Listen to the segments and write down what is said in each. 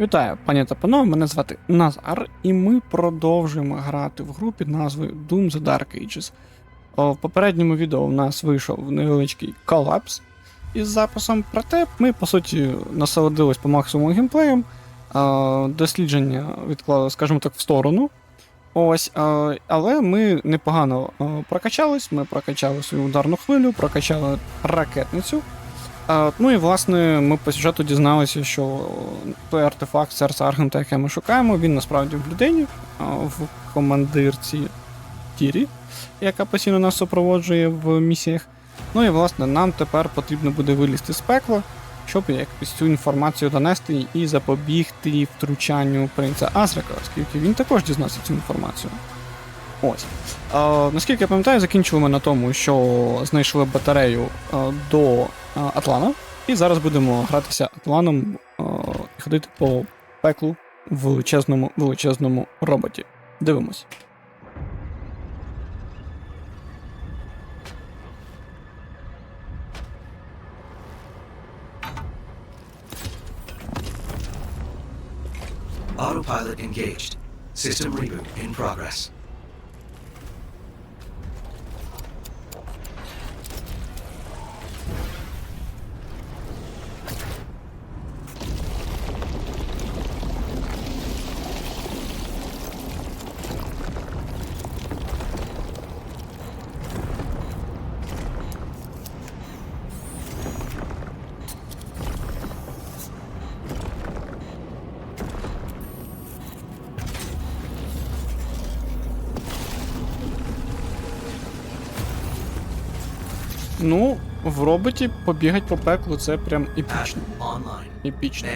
Вітаю, пані та панове, мене звати Назар, і ми продовжуємо грати в гру під назвою Doom The Dark Ages. В попередньому відео у нас вийшов невеличкий колапс із записом, проте ми, по суті, насолодились по максимуму геймплеєм, дослідження відклали, скажімо так, в сторону. Ось, але ми непогано прокачались, ми прокачали свою ударну хвилю, прокачали ракетницю. Ну і власне ми по сюжету дізналися, що той артефакт серця Аргента, яке ми шукаємо, він насправді в людині, в командирці Тірі, яка постійно нас супроводжує в місіях. Ну і власне нам тепер потрібно буде вилізти з пекла, щоб якось цю інформацію донести і запобігти втручанню принца Азрика, оскільки він також дізнався цю інформацію. Ось. Е, наскільки я пам'ятаю, закінчили ми на тому, що знайшли батарею е, до е, Атлана, і зараз будемо гратися Атланом е, і ходити по пеклу в величезному величезному роботі. Дивимось. Autopilot engaged. System reboot in progress. Ну, в роботі побігать по пеклу це прям епічно. Епічно.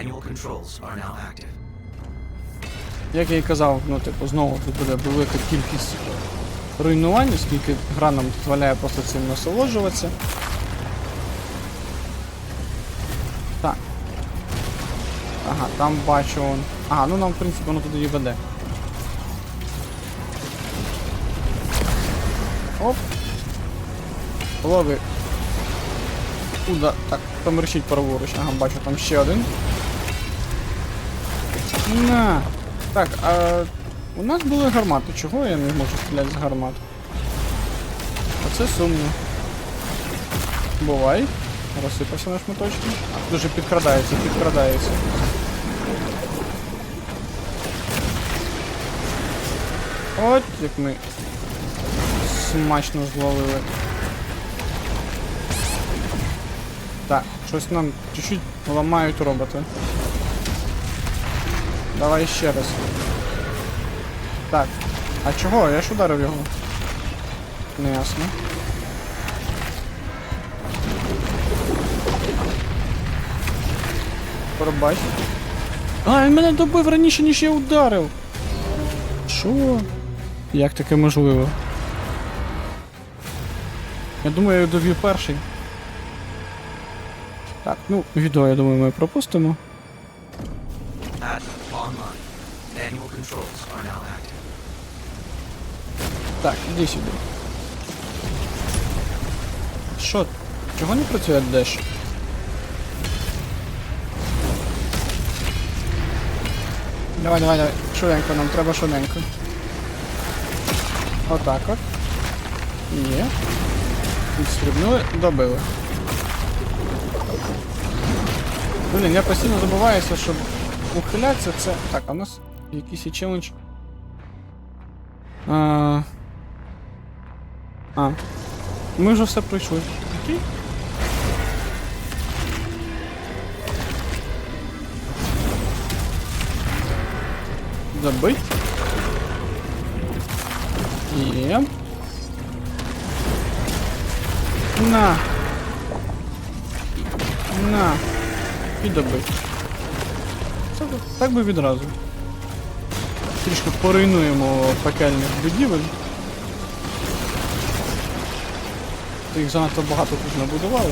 Як я і казав, ну, типу, знову тут буде велика кількість руйнувань, оскільки гра нам дозволяє просто цим насолоджуватися. Так. Ага, там бачу он. Ага, ну нам, в принципі, воно туди і веде. Оп. Лови. Куда? Так, там мерщить праворуч. Ага, бачу, там ще один. На. Так, а у нас були гармати. Чого я не можу стріляти з гармат? Оце сумно. Бувай. Розсипався наш моточок. Дуже підкрадається, підкрадається. От як ми смачно зловили. Так, щось нам чуть-чуть ламають роботи. Давай ще раз. Так. А чого? Я ж ударив його. Неясно. Пробач. А, він мене добив раніше, ніж я ударив. Що? Як таке можливо? Я думаю, я довів перший. Так, ну, відео, я думаю, ми пропустимо. Так, іди сюди. Що? Чого не працює деш? Давай, давай, давай. Швиденько, нам треба швиденько. Отак от. Є. Відстрибнули, добили. Блін, я постійно забуваюся, щоб ухилятися це. Так, а у нас якийсь є челендж. А... а. Ми вже все пройшли. Окей. Забить. Є. На. На. І. Так- так би відразу. Трішки поруйнуємо пекельних будівель. Їх занадто багато тут набудували.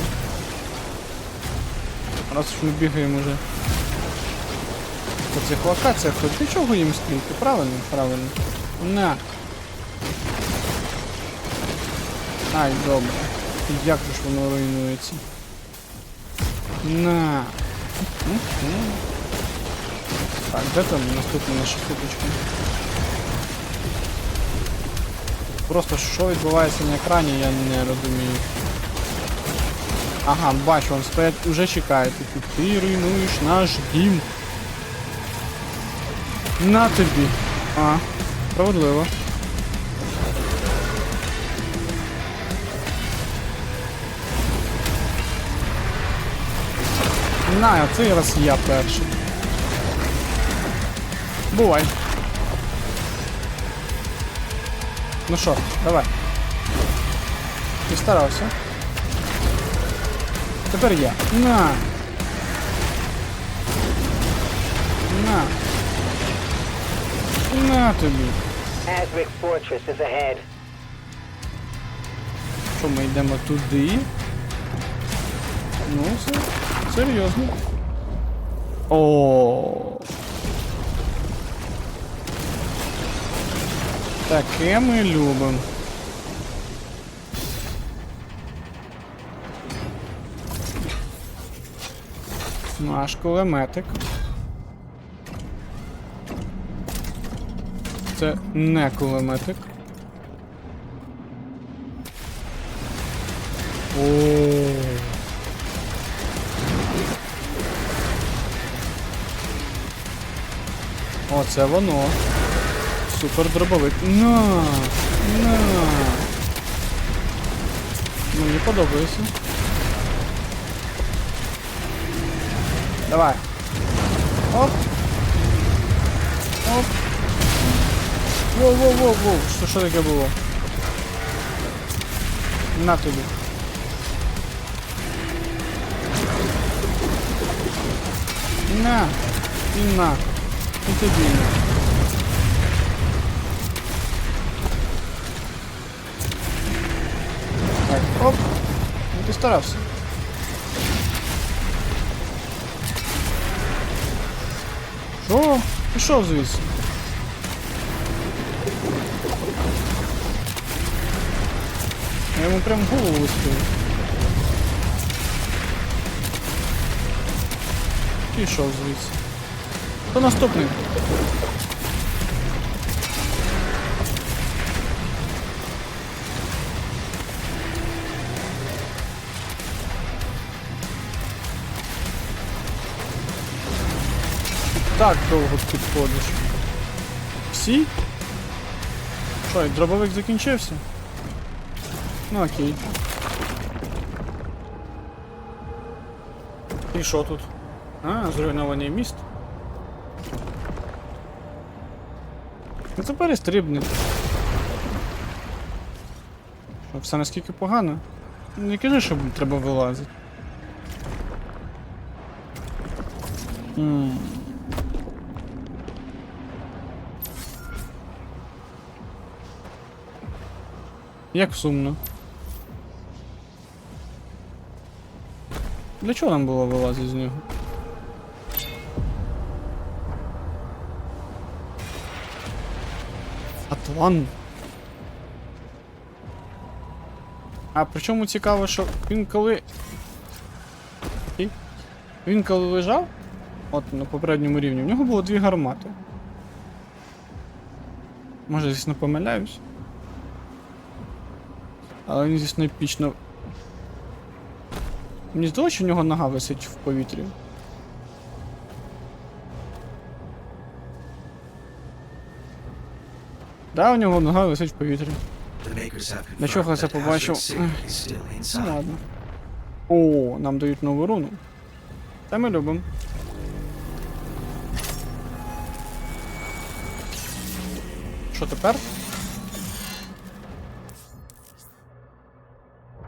Раз ж ми бігаємо вже по цих локаціях, то для чого їм стрілки? Правильно? Правильно. На. Ай, добре. Як же ж воно руйнується? На. Так, де там наступна наша штучка? Просто що відбувається на екрані, я не розумію. Ага, бачу, вони стоять, уже чекають. Такі, ти руйнуєш наш дім. На тобі. А, справедливо. На, цей раз я перший. Бувай. Ну що, давай. Ти старався. Тепер я. На. На. На тобі. Що ми йдемо туди? Ну, все. Серйозно. О. Таке ми любимо. Наш кулеметик. Це не кулеметик. Оце воно. Супер дробовик. На! На! Мені подобається. Давай. Оп. Оп. Воу-воу-воу-воу. Що, що таке було? На тобі. На. І на. І тобі. на. Так, оп. Ну ти старався. Що? Пішов звідси. Я йому прям в голову вистрілив. Пішов звідси. Хто наступний? Так довго підходиш. Всі? Що, і дробовик закінчився? Ну окей. І що тут? А, зруйнований міст. Ну це перестрибнути. Що, все наскільки погано? Не кажи, що треба вилазити. М. Як сумно. Для чого нам було вилазити з нього? Атлан. А причому цікаво, що він коли. Окей. Він коли лежав, от на попередньому рівні, в нього було дві гармати. Може, звісно, помиляюсь. Але він, звісно, епічно. Мені здалося, що в нього нога висить в повітрі. Да, у нього нога висить в повітрі. Для чого це побачив? Still Ну ладно. О, нам дають нову руну. Це ми любимо. Що тепер?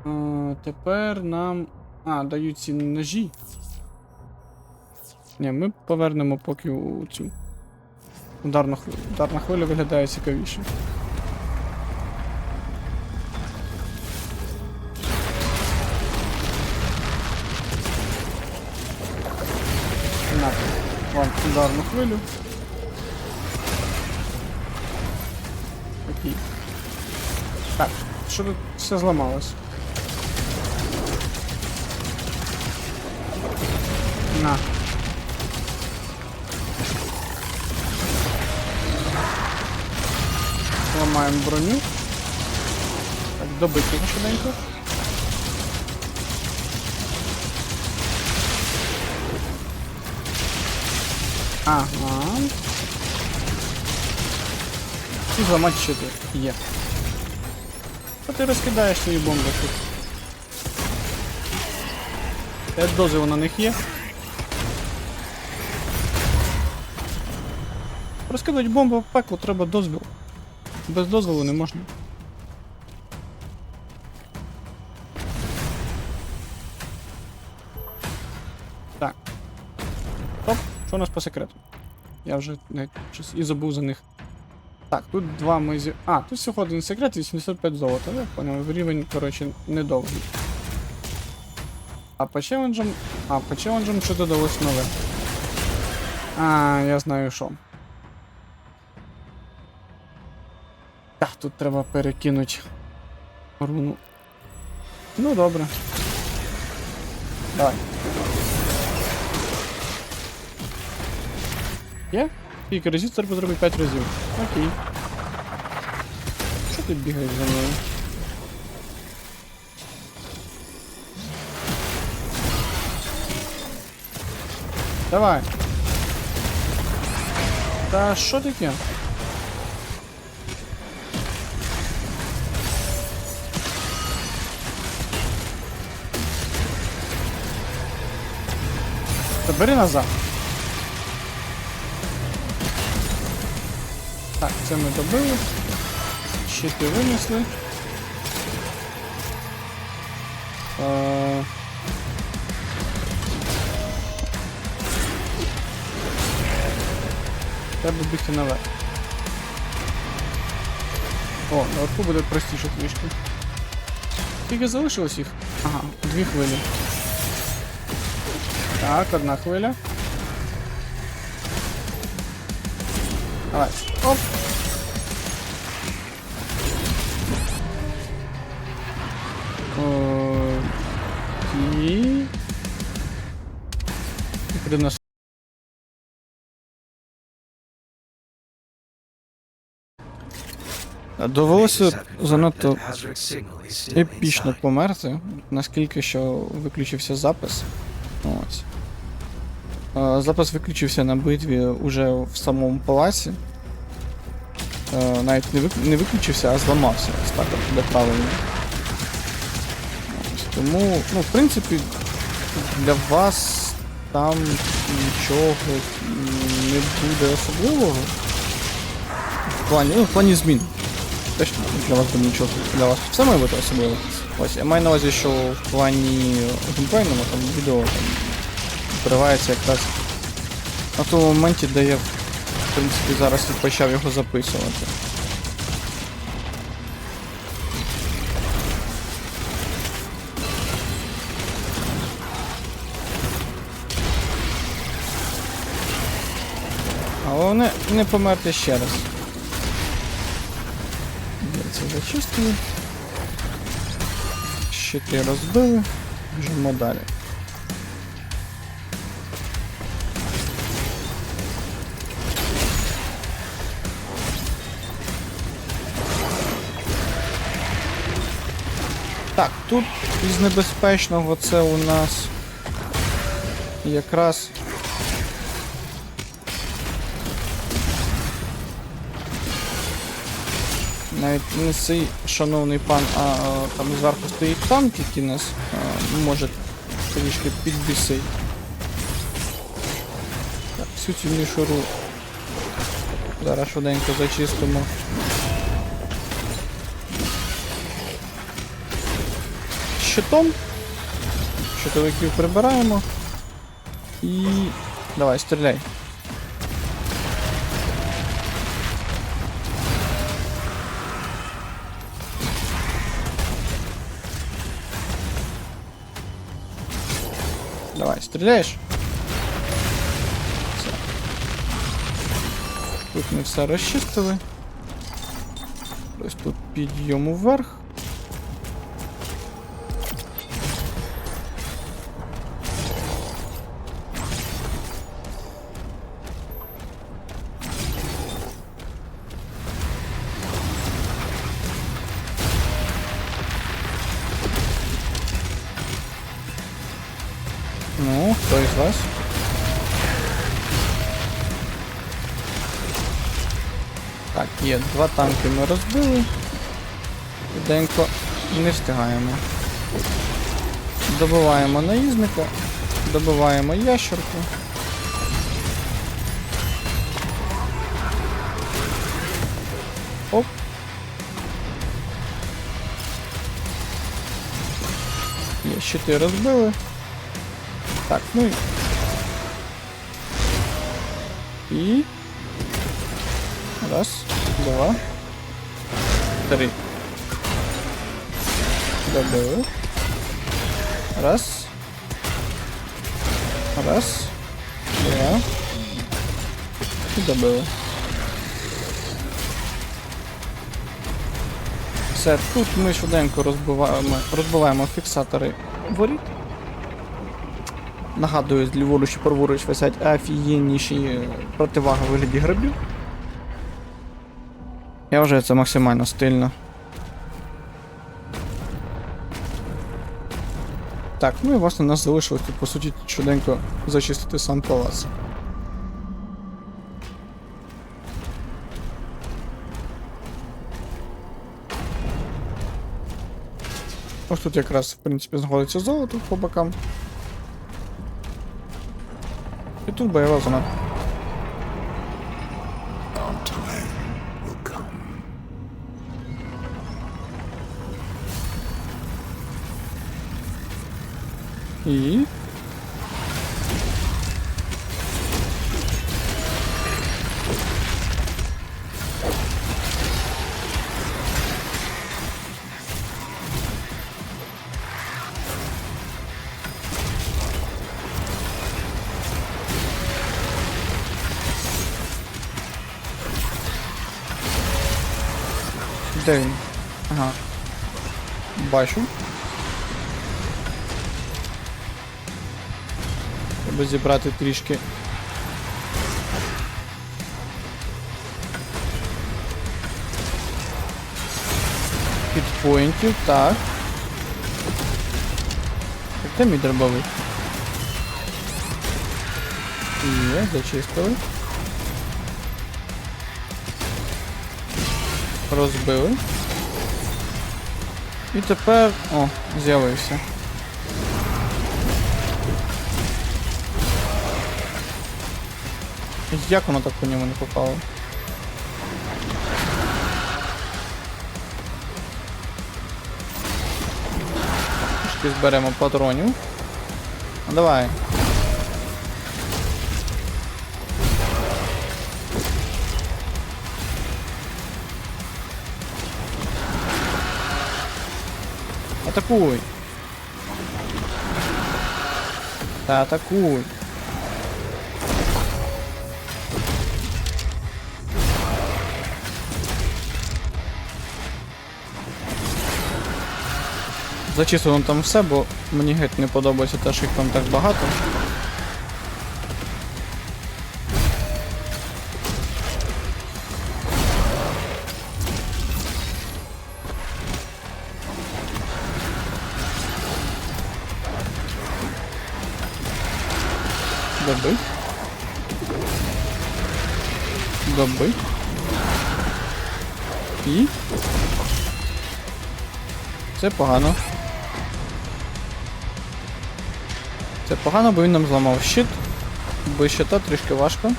Е, тепер нам. А, дають ці ножі. Ні, ми повернемо поки у цю. Ударну хвилю. Ударна хвиля виглядає цікавіше. На, вам ударну хвилю. Окей. Так, що тут все зламалось? На. Знімаємо броню. Так, добити його швиденько. Ага. І зламати щити. Є. Та ти розкидаєш свої бомби тут. Е, дозвіл на них є. Розкидати бомбу в пекло треба дозвіл. Без дозволу не можна. Так. Стоп, що у нас по секрету? Я вже навіть щось і забув за них. Так, тут два ми зі. А, тут всього один секрет, 85 золота. Я поняв, рівень, коротше, недовгий. А по челенджам. А, по челенджам що додалось нове. А, я знаю що. Так, тут треба перекинути руну. Ну добре. Давай. Є? Це треба зробити 5 разів. Окей. Що ти бігаєш за мною? Давай. Та що таке? Та бери назад. Так, це ми добили. Щити винесли. Е, Треба бігти наверх. О, наверху буде простіше трішки. Скільки залишилось їх? Ага, дві хвилі. Так, одна хвиля. Давай. Оп. Окей. І при нас. Довелося занадто епічно померти, наскільки що виключився запис. Ось. Е, Запис виключився на битві уже в самому палаці. Е, Навіть не, вик... не виключився, а зламався. Ось так буде правильно. Ось. Тому, ну, в принципі, для вас там нічого не буде особливого. В плані, ну, в плані змін. Точно для вас буде нічого для вас все має бути особливо. Ось, я маю на увазі, що в плані геймплейному там відео там відкривається якраз на тому моменті, де я в принципі зараз і почав його записувати. Головне не померти ще раз. Це зачистили. Щити розбили. Біжимо далі. Так, тут із небезпечного це у нас якраз навіть не цей шановний пан, а, там зверху стоїть танк, який нас може трішки підбісить. Так, всю цю мішуру зараз швиденько зачистимо. Щитом. Щитовиків прибираємо. І. Давай, стріляй. Стріляєш? Все. Тут ми все розчистили. Ось тут підйом вверх. Є, два танки ми розбили. Швиденько не встигаємо. Добиваємо наїзника, добиваємо ящерку. Оп. Є, щити розбили. Так, ну і. І. Раз, два, три. Добили. Раз. Раз. Два. І добили. Все, тут ми швиденько розбиваємо, розбиваємо фіксатори воріт. Нагадую, ліворуч і праворуч висять офігенніші противаги вигляді грибів. Я вважаю це максимально стильно. Так, ну і власне нас залишилось тут, по суті, швиденько зачистити сам палац. Ось тут якраз, в принципі, знаходиться золото по бокам. І тут бойова зона. І. Де він? Ага. Треба зібрати трішки. Підпоінтів, так. Так, де мій дробовик? Є, зачистили. Розбили. І тепер... О, з'явився. Як воно так по ньому не попало? Трішки зберемо патронів. Ну, давай. Атакуй. Та атакуй. Зачислено там все, бо мені геть не подобається те, що їх там так багато. Добий. Добий. І. Це погано. Це погано, бо він нам зламав щит. Без щита трішки важко.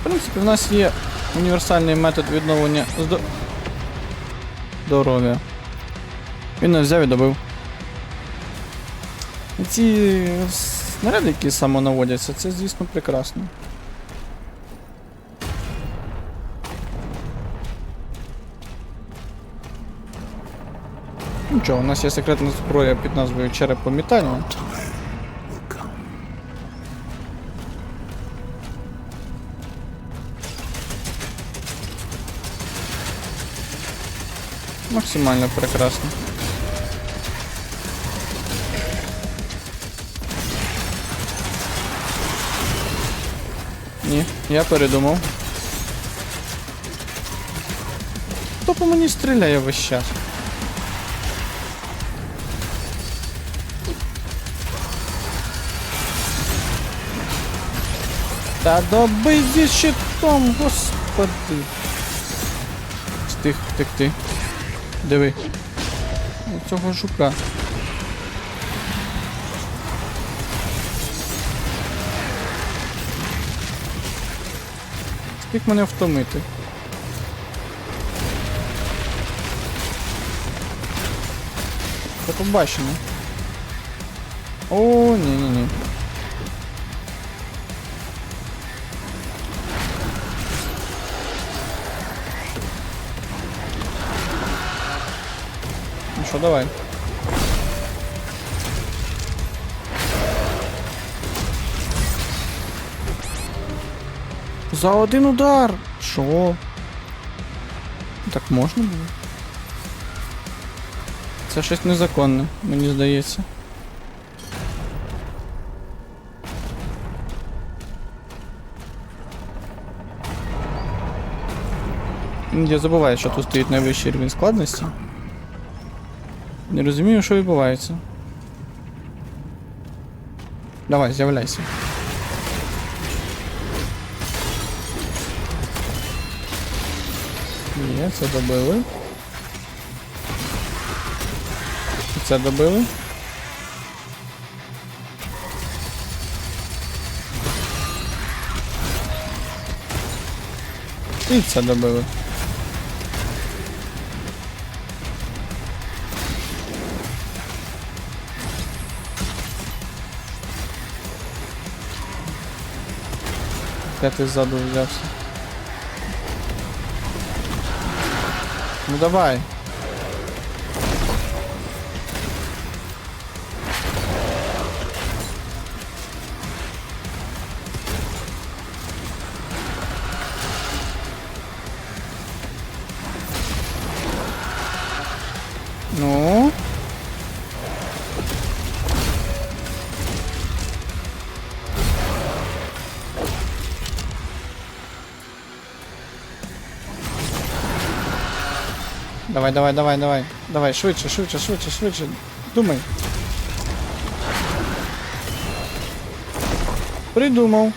В принципі, в нас є універсальний метод відновлення здо... здоров'я. Він нас взяв і добив. Ці снаряди, які самонаводяться, це, звісно, прекрасно. Нічого, у нас є секретна зброя під назвою will. Максимально прекрасно. Ні, я передумав. Хто по мені стріляє весь час? Та доби зі щитом, господи. Встиг втекти. Диви. У цього жука. Встиг мене втомити. Це побачення. О, ні-ні-ні. Ну що, давай. За один удар! Що? Так можна було? Це щось незаконне, мені здається. Я забуваю, що тут стоїть найвищий рівень складності. Не розумію, що відбувається. Давай, з'являйся. Є, це добили. Це добили. І це добили. Де ти ззаду взявся? Ну давай. Давай, давай, давай, давай. Давай, швидше, швидше, швидше, швидше. Думай. Придумав.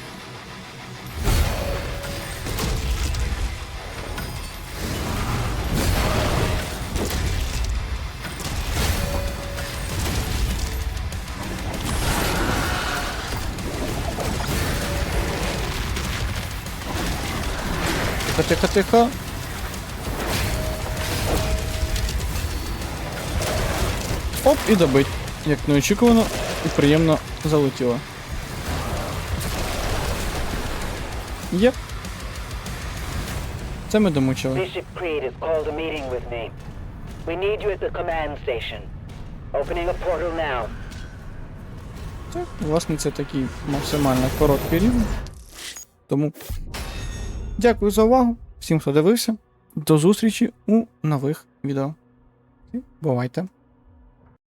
Тихо, тихо, тихо. Оп, і добить. Як неочікувано і приємно залетіло. Єп. Це ми домучили. Bishop Creed has called a meeting with me. We need you at the command station. Opening a portal now. Так, власне, це такий максимально короткий рівень. Тому дякую за увагу. Всім, хто дивився. До зустрічі у нових відео. Бувайте!